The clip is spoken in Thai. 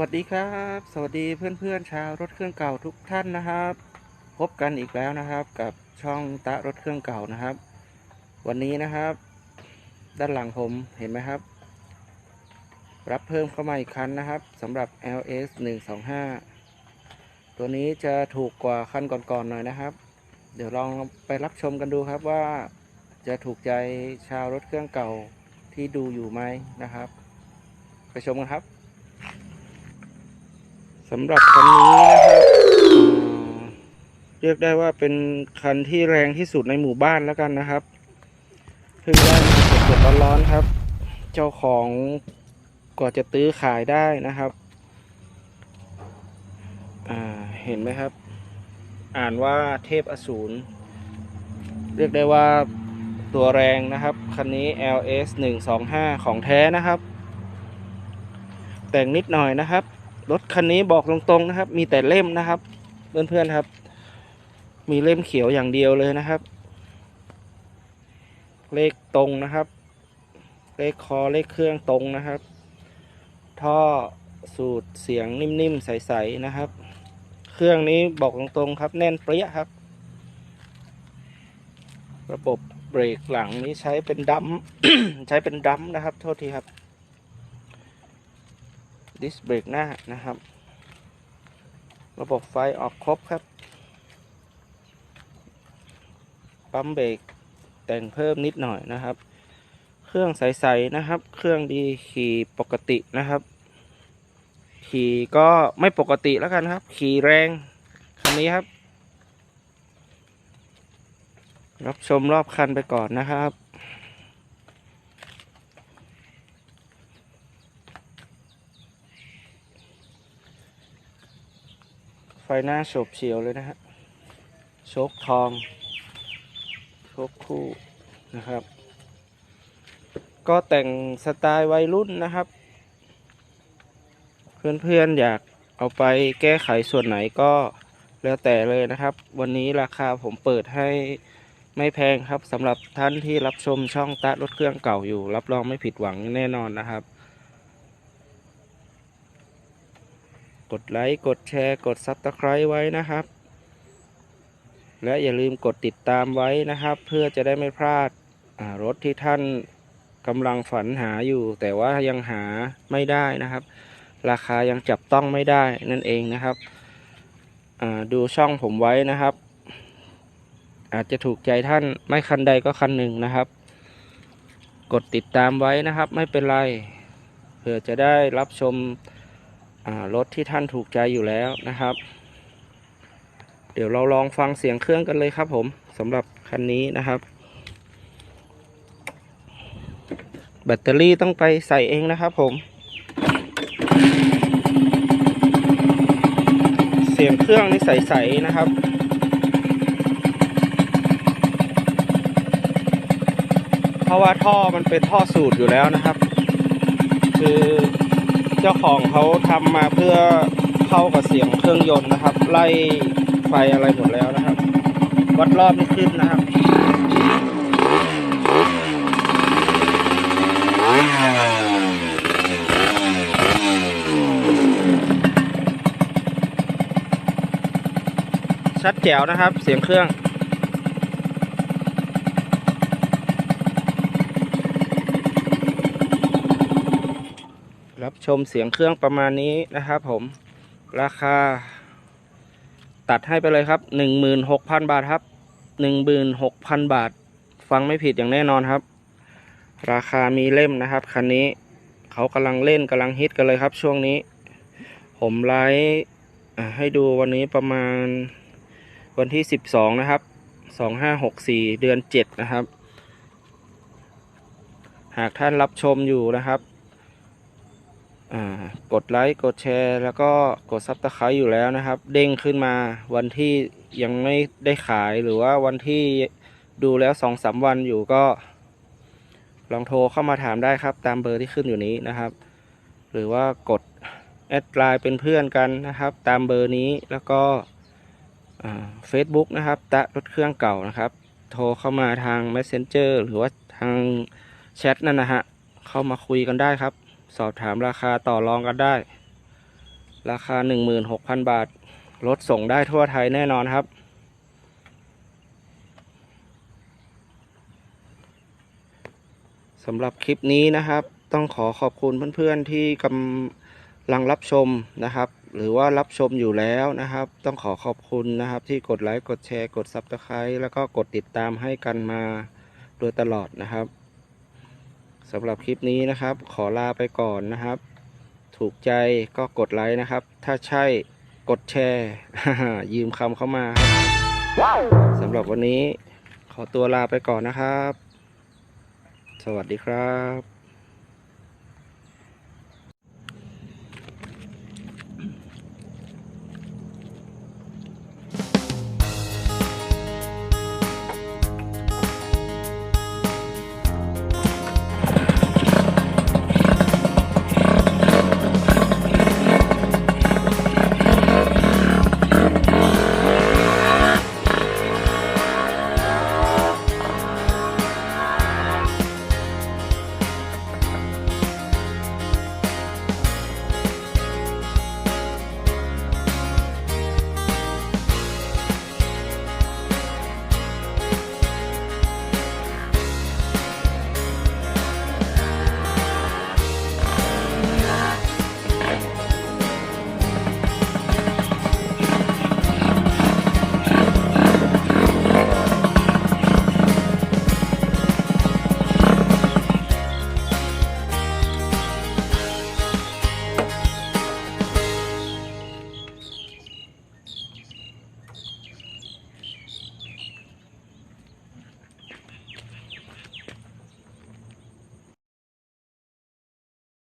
วัสดีครับ สวัสดีเพื่อนๆชาวรถเครื่องเก่าทุกท่านนะครับ พบกันอีกแล้วนะครับ กับช่องตะรถเครื่องเก่านะครับ วันนี้นะครับ ด้านหลังผมเห็นไหมครับ รับเพิ่มเข้ามาอีกคันนะครับสำหรับ LS 125ตัวนี้จะถูกกว่าคันก่อนๆหน่อยนะครับ เดี๋ยวลองไปรับชมกันดูครับว่าจะถูกใจชาวรถเครื่องเก่าที่ดูอยู่ไหมนะครับ ไปชมกันครับ สำหรับคันนี้นะครับเรียกได้ว่าเป็นคันที่แรงที่สุดในหมู่บ้านแล้วกันนะครับเพิ่งได้มาสดๆร้อนๆครับ เจ้าของกว่าจะตื้อขายได้นะครับอ่าเห็นไหมครับ อ่านว่าเทพอสูรเรียกได้ว่าตัวแรงนะครับ คันนี้ LS 125 ของแท้นะครับ แต่งนิดหน่อยนะครับ รถคันนี้บอกตรงๆนะครับ มีแต่เล่มนะครับ เพื่อนๆครับ มีเล่มเขียวอย่างเดียวเลยนะครับ เลขตรงนะครับ เลขคอเลขเครื่องตรงนะครับ ท่อสูตรเสียงนิ่มๆใสๆนะครับ เครื่องนี้บอกตรงๆครับ แน่นเปรี้ยครับ ระบบเบรกหลังนี้ใช้เป็นดัมใช้เป็นดัมนะครับ โทษทีครับ ดิสเบรกหน้านะครับ ระบบไฟออกครบครับ ปั๊มเบรกแต่งเพิ่มนิดหน่อยนะครับ เครื่องใสๆนะครับ เครื่องดีขี่ปกตินะครับ ขี่ก็ไม่ปกติแล้วกันครับ ขี่แรงคันนี้ครับ รับชมรอบคันไปก่อนนะครับ ไฟหน้าโฉบเฉียวเลยนะฮะโชคทองโชคคู่นะครับ ก็แต่งสไตล์วัยรุ่นนะครับ เพื่อนๆอยากเอาไปแก้ไขส่วนไหนก็แล้วแต่เลยนะครับ วันนี้ราคาผมเปิดให้ไม่แพงครับสำหรับท่านที่รับชมช่องตะรถเครื่องเก่าอยู่ รับรองไม่ผิดหวังแน่นอนนะครับ กดไลค์กดแชร์กดซับสไคร b ์ไว้นะครับ และอย่าลืมกดติดตามไว้นะครับ เพื่อจะได้ไม่พลาดรถที่ท่านกำลังฝันหาอยู่ แต่ว่ายังหาไม่ได้นะครับ ราคายังจับต้องไม่ได้นั่นเองนะครับดูช่องผมไว้นะครับ อาจจะถูกใจท่านไม่คันใดก็คันหนึ่งนะครับ กดติดตามไว้นะครับ ไม่เป็นไรเพื่อจะได้รับชม รถที่ท่านถูกใจอยู่แล้วนะครับ เดี๋ยวเราลองฟังเสียงเครื่องกันเลยครับผมสำหรับคันนี้นะครับ แบตเตอรี่ต้องไปใส่เองนะครับผม เสียงเครื่องนี่ใสๆนะครับเพราะว่าท่อมันเป็นท่อสูตรอยู่แล้วนะครับ คือ จ้าของเขาทำมาเพื่อเข้ากับเสียงเครื่องยนต์นะครับ ไล่ไฟอะไรหมดแล้วนะครับ วัดรอบนี่ขึ้นนะครับชัดแจ๋วนะครับ เสียงเครื่อง ชมเสียงเครื่องประมาณนี้นะครับผม ราคา ตัดให้ไปเลยครับหนึ่งหมื่นหกพันบาทครับหนึ่งหมื่นหกพันบาท ฟังไม่ผิดอย่างแน่นอนครับ ราคามีเล่มนะครับคันนี้เขากำลังเล่นกำลังฮิตกันเลยครับ ช่วงนี้ ผมไลฟ์ให้ดูวันนี้ประมาณวันที่สิบสองนะครับสองห้าหกสี่เดือนเจ็ดนะครับ หากท่านรับชมอยู่นะครับ กดไลค์กดแชร์ แล้วก็กดซับสไครต์อยู่แล้วนะครับ เด้งขึ้นมาวันที่ยังไม่ได้ขายหรือว่าวันที่ดูแล้วสองสามวันอยู่ก็ ลองโทรเข้ามาถามได้ครับ ตามเบอร์ที่ขึ้นอยู่นี้นะครับ หรือว่ากดแอดไลน์เป็นเพื่อนกันนะครับ ตามเบอร์นี้แล้วก็เฟซบุ๊กนะครับตะรถเครื่องเก่านะครับ โทรเข้ามาทาง Messenger หรือว่าทางแชทนั่นนะฮะเข้ามาคุยกันได้ครับ สอบถามราคาต่อรองกันได้ ราคา 16,000 บาทรถส่งได้ทั่วไทยแน่นอนครับ สำหรับคลิปนี้นะครับ ต้องขอขอบคุณเพื่อนๆที่กำลังรับชมนะครับ หรือว่ารับชมอยู่แล้วนะครับ ต้องขอขอบคุณนะครับ ที่กดไลค์ กดแชร์ กด Subscribe แล้วก็กดติดตามให้กันมาโดยตลอดนะครับ สำหรับคลิปนี้นะครับ ขอลาไปก่อนนะครับ ถูกใจก็กดไลค์นะครับ ถ้าใช่กดแชร์ยืมคำเข้ามาครับสำหรับวันนี้ขอตัวลาไปก่อนนะครับ สวัสดีครับ